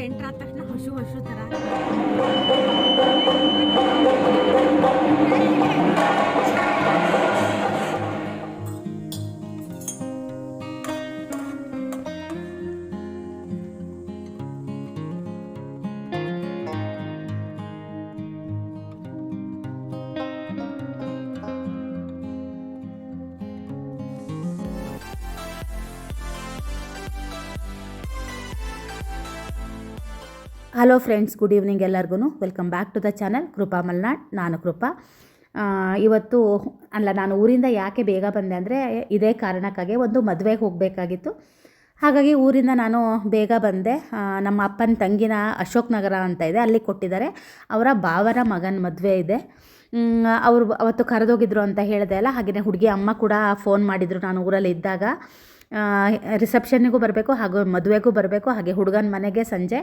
Shivamogga entry ಆದ ತಕ್ಷಣ ಹಸು ಹಸು ಥರ ಹಲೋ ಫ್ರೆಂಡ್ಸ್ ಗುಡ್ ಈವ್ನಿಂಗ್ ಎಲ್ಲರಿಗೂ welcome back to the channel Krupa Malnad ನಾನು ಕೃಪಾ ಇವತ್ತು, ಅಲ್ಲ, ನಾನು ಊರಿಂದ ಯಾಕೆ ಬೇಗ ಬಂದೆ ಅಂದರೆ, ಇದೇ ಕಾರಣಕ್ಕಾಗಿ ಒಂದು ಮದುವೆಗೆ ಹೋಗಬೇಕಾಗಿತ್ತು. ಹಾಗಾಗಿ ಊರಿಂದ ನಾನು ಬೇಗ ಬಂದೆ. ನಮ್ಮ ಅಪ್ಪನ ತಂಗಿನ ಅಶೋಕ್ ನಗರ ಅಂತ ಇದೆ, ಅಲ್ಲಿ ಕೊಟ್ಟಿದ್ದಾರೆ. ಅವರ ಭಾವರ ಮಗನ ಮದುವೆ ಇದೆ. ಅವರು ಅವತ್ತು ಕರೆದೋಗಿದ್ರು ಅಂತ ಹೇಳಿದೆ ಅಲ್ಲ ಹಾಗೆಯೇ ಹುಡುಗಿ ಅಮ್ಮ ಕೂಡ ಫೋನ್ ಮಾಡಿದರು ನಾನು ಊರಲ್ಲಿ ಇದ್ದಾಗ. ರಿಸೆಪ್ಷನ್ನಿಗೂ ಬರಬೇಕು ಹಾಗೂ ಮದುವೆಗೂ ಬರಬೇಕು, ಹಾಗೆ ಹುಡುಗನ ಮನೆಗೆ ಸಂಜೆ,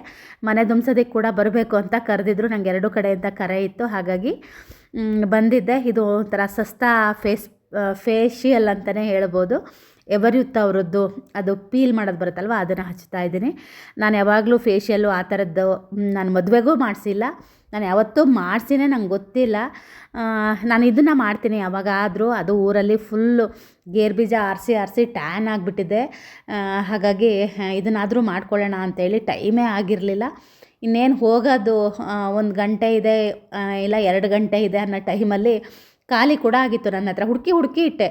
ಮನೆ ದುಮ್ಸೋದಕ್ಕೆ ಕೂಡ ಬರಬೇಕು ಅಂತ ಕರೆದಿದ್ರು. ನಂಗೆ ಎರಡು ಕಡೆಯಿಂದ ಕರೆ ಇತ್ತು. ಹಾಗಾಗಿ ಬಂದಿದ್ದೆ. ಇದು ಒಂಥರ ಸಸ್ತಾ ಫೇಸ್ ಫೇಶಿಯಲ್ ಅಂತಲೇ ಹೇಳ್ಬೋದು. ಎವರ್ಯುತ್ ಅವರದ್ದು, ಅದು ಪೀಲ್ ಮಾಡೋದು ಬರುತ್ತಲ್ವ, ಅದನ್ನು ಹಚ್ತಾ ಇದ್ದೀನಿ. ನಾನು ಯಾವಾಗಲೂ ಫೇಶಿಯಲ್ಲು ಆ ಥರದ್ದು ನಾನು ಮದುವೆಗೂ ಮಾಡಿಸಿಲ್ಲ. ನಾನು ಯಾವತ್ತೂ ಮಾಡಿಸಿನೇ ನಂಗೆ ಗೊತ್ತಿಲ್ಲ. ನಾನು ಇದನ್ನು ಮಾಡ್ತೀನಿ. ಯಾವಾಗಾದರೂ ಅದು ಊರಲ್ಲಿ ಫುಲ್ಲು ಗೇರ್ ಬೀಜ ಆರಿಸಿ ಆರಿಸಿ ಟ್ಯಾನ್ ಆಗಿಬಿಟ್ಟಿದೆ. ಹಾಗಾಗಿ ಇದನ್ನಾದರೂ ಮಾಡ್ಕೊಳ್ಳೋಣ ಅಂತೇಳಿ ಟೈಮೇ ಆಗಿರಲಿಲ್ಲ. ಇನ್ನೇನು ಹೋಗೋದು ಒಂದು ಗಂಟೆ ಇದೆ ಇಲ್ಲ ಎರಡು ಗಂಟೆ ಇದೆ ಅನ್ನೋ ಟೈಮಲ್ಲಿ ಖಾಲಿ ಕೂಡ ಆಗಿತ್ತು ನನ್ನ ಹತ್ರ. ಹುಡುಕಿ ಹುಡುಕಿ ಇಟ್ಟೆ.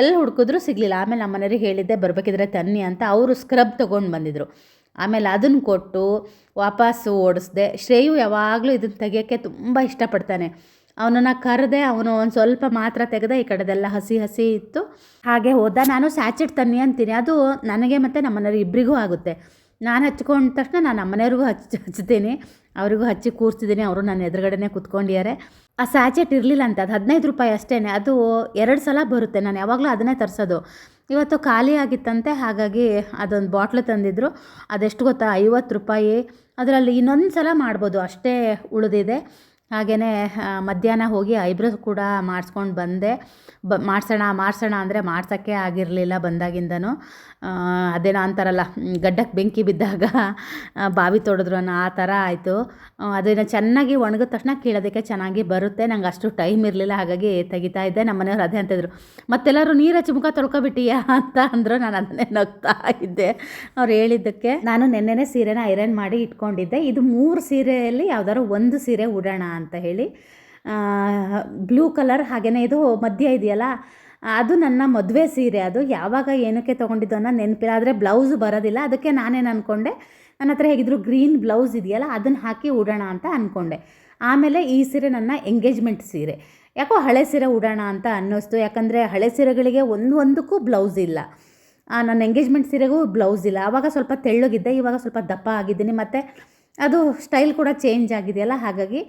ಎಲ್ಲಿ ಹುಡುಕಿದ್ರು ಸಿಗಲಿಲ್ಲ. ಆಮೇಲೆ ನಮ್ಮ ಮನೆಯವ್ರಿಗೆ ಹೇಳಿದ್ದೆ, ಬರಬೇಕಿದ್ರೆ ತನ್ನಿ ಅಂತ. ಅವರು ಸ್ಕ್ರಬ್ ತೊಗೊಂಡು ಬಂದಿದ್ರು. ಆಮೇಲೆ ಅದನ್ನು ಕೊಟ್ಟು ವಾಪಸ್ಸು ಓಡಿಸ್ದೆ. ಶ್ರೇಯು ಯಾವಾಗಲೂ ಇದನ್ನು ತೆಗೆಯೋಕ್ಕೆ ತುಂಬ ಇಷ್ಟಪಡ್ತಾನೆ. ಅವನನ್ನು ಕರೆದೆ ಅವನು ಒಂದು ಸ್ವಲ್ಪ ಮಾತ್ರ ತೆಗೆದ ಈ ಕಡೆದೆಲ್ಲ ಹಸಿ ಹಸಿ ಇತ್ತು. ಹಾಗೆ ಹೋದ ನಾನು ಸ್ಯಾಚೆಟ್ ತನ್ನಿ ಅಂತೀನಿ. ಅದು ನನಗೆ ಮತ್ತು ನಮ್ಮ ಮನೆಯವ್ರು ಇಬ್ಬರಿಗೂ ಆಗುತ್ತೆ. ನಾನು ಹಚ್ಕೊಂಡ ತಕ್ಷಣ ನಾನು ನಮ್ಮನೆಯವ್ರಿಗೂ ಹಚ್ಚಿ ಹಚ್ತೀನಿ. ಅವರಿಗೂ ಹಚ್ಚಿ ಕೂರಿಸಿದ್ದೀನಿ. ಅವರು ನನ್ನ ಎದುರುಗಡೆನೇ ಕುತ್ಕೊಂಡಿದ್ದಾರೆ. ಆ ಸ್ಯಾಚೆಟ್ ಇರಲಿಲ್ಲ ಅಂತ. ಅದು ಹದಿನೈದು ರೂಪಾಯಿ ಅಷ್ಟೇ ಅದು ಎರಡು ಸಲ ಬರುತ್ತೆ. ನಾನು ಯಾವಾಗಲೂ ಅದನ್ನೇ ತರಿಸೋದು. ಇವತ್ತು ಖಾಲಿ ಆಗಿತ್ತಂತೆ, ಹಾಗಾಗಿ ಅದೊಂದು ಬಾಟ್ಲು ತಂದಿದ್ರು. ಅದೆಷ್ಟು ಗೊತ್ತಾ? ಐವತ್ತು ರೂಪಾಯಿ. ಅದರಲ್ಲಿ ಇನ್ನೊಂದು ಸಲ ಮಾಡ್ಬೋದು, ಅಷ್ಟೇ ಉಳಿದಿದೆ. ಹಾಗೆಯೇ ಮಧ್ಯಾಹ್ನ ಹೋಗಿ ಐಬ್ರೋ ಕೂಡ ಮಾಡಿಸ್ಕೊಂಡು ಬಂದೆ. ಬ, ಮಾಡಿಸೋಣ ಮಾಡಿಸೋಣ ಅಂದರೆ ಮಾಡ್ಸೋಕ್ಕೆ ಆಗಿರಲಿಲ್ಲ ಬಂದಾಗಿಂದನೂ. ಅದೇನೋ ಅಂತಾರಲ್ಲ ಗಡ್ಡಕ್ಕೆ ಬೆಂಕಿ ಬಿದ್ದಾಗ ಬಾವಿ ತೊಡೆದ್ರು ಅನ್ನೋ ಆ ಥರ ಆಯಿತು. ಅದನ್ನು ಚೆನ್ನಾಗಿ ಒಣಗಿದ ತಕ್ಷಣ ಕೀಳೋದಕ್ಕೆ ಚೆನ್ನಾಗಿ ಬರುತ್ತೆ. ನಂಗೆ ಅಷ್ಟು ಟೈಮ್ ಇರಲಿಲ್ಲ, ಹಾಗಾಗಿ ತೆಗಿತಾ ಇದ್ದೆ. ನಮ್ಮ ಮನೆಯವ್ರು ಅದೇ ಅಂತಿದ್ರು. ಮತ್ತೆಲ್ಲರೂ, ನೀರು ಹಚ್ಚಿ ಮುಖ ತೊಳ್ಕೊಬಿಟ್ಟಿಯಾ ಅಂತ ಅಂದರು. ನಾನು ಅದನ್ನೇ ನಗ್ತಾ ಇದ್ದೆ ಅವ್ರು ಹೇಳಿದ್ದಕ್ಕೆ. ನಾನು ನೆನ್ನೆನೇ ಸೀರೆನ ಐರನ್ ಮಾಡಿ ಇಟ್ಕೊಂಡಿದ್ದೆ. ಇದು ಮೂರು ಸೀರೆಯಲ್ಲಿ ಯಾವ್ದಾದ್ರು ಒಂದು ಸೀರೆ ಉಡೋಣ ಅಂತ ಹೇಳಿ ಬ್ಲೂ ಕಲರ್ ಹಾಗೆಯೇ ಇದು ಮಧ್ಯ ಇದೆಯಲ್ಲ, ಅದು ನನ್ನ ಮದುವೆ ಸೀರೆ. ಅದು ಯಾವಾಗ ಏನಕ್ಕೆ ತೊಗೊಂಡಿದ್ದು ಅನ್ನೋ ನೆನಪಿಲ್ಲ. ಆದರೆ ಬ್ಲೌಸ್ ಬರೋದಿಲ್ಲ. ಅದಕ್ಕೆ ನಾನೇನು ಅಂದ್ಕೊಂಡೆ ನನ್ನ ಹತ್ರ ಹೇಗಿದ್ರು ಗ್ರೀನ್ ಬ್ಲೌಸ್ ಇದೆಯಲ್ಲ, ಅದನ್ನು ಹಾಕಿ ಉಡೋಣ ಅಂತ ಅಂದ್ಕೊಂಡೆ ಆಮೇಲೆ ಈ ಸೀರೆ ನನ್ನ ಎಂಗೇಜ್ಮೆಂಟ್ ಸೀರೆ. ಯಾಕೋ ಹಳೆ ಸೀರೆ ಉಡೋಣ ಅಂತ ಅನ್ನಿಸ್ತು. ಯಾಕಂದರೆ ಹಳೆ ಸೀರೆಗಳಿಗೆ ಒಂದು ಒಂದಕ್ಕೂ ಬ್ಲೌಸ್ ಇಲ್ಲ. ನನ್ನ ಎಂಗೇಜ್ಮೆಂಟ್ ಸೀರೆಗೂ ಬ್ಲೌಸ್ ಇಲ್ಲ. ಆವಾಗ ಸ್ವಲ್ಪ ತೆಳ್ಳಗಿದ್ದೆ, ಇವಾಗ ಸ್ವಲ್ಪ ದಪ್ಪ ಆಗಿದ್ದೀನಿ. ಮತ್ತು ಅದು ಸ್ಟೈಲ್ ಕೂಡ ಚೇಂಜ್ ಆಗಿದೆಯಲ್ಲ ಹಾಗಾಗಿ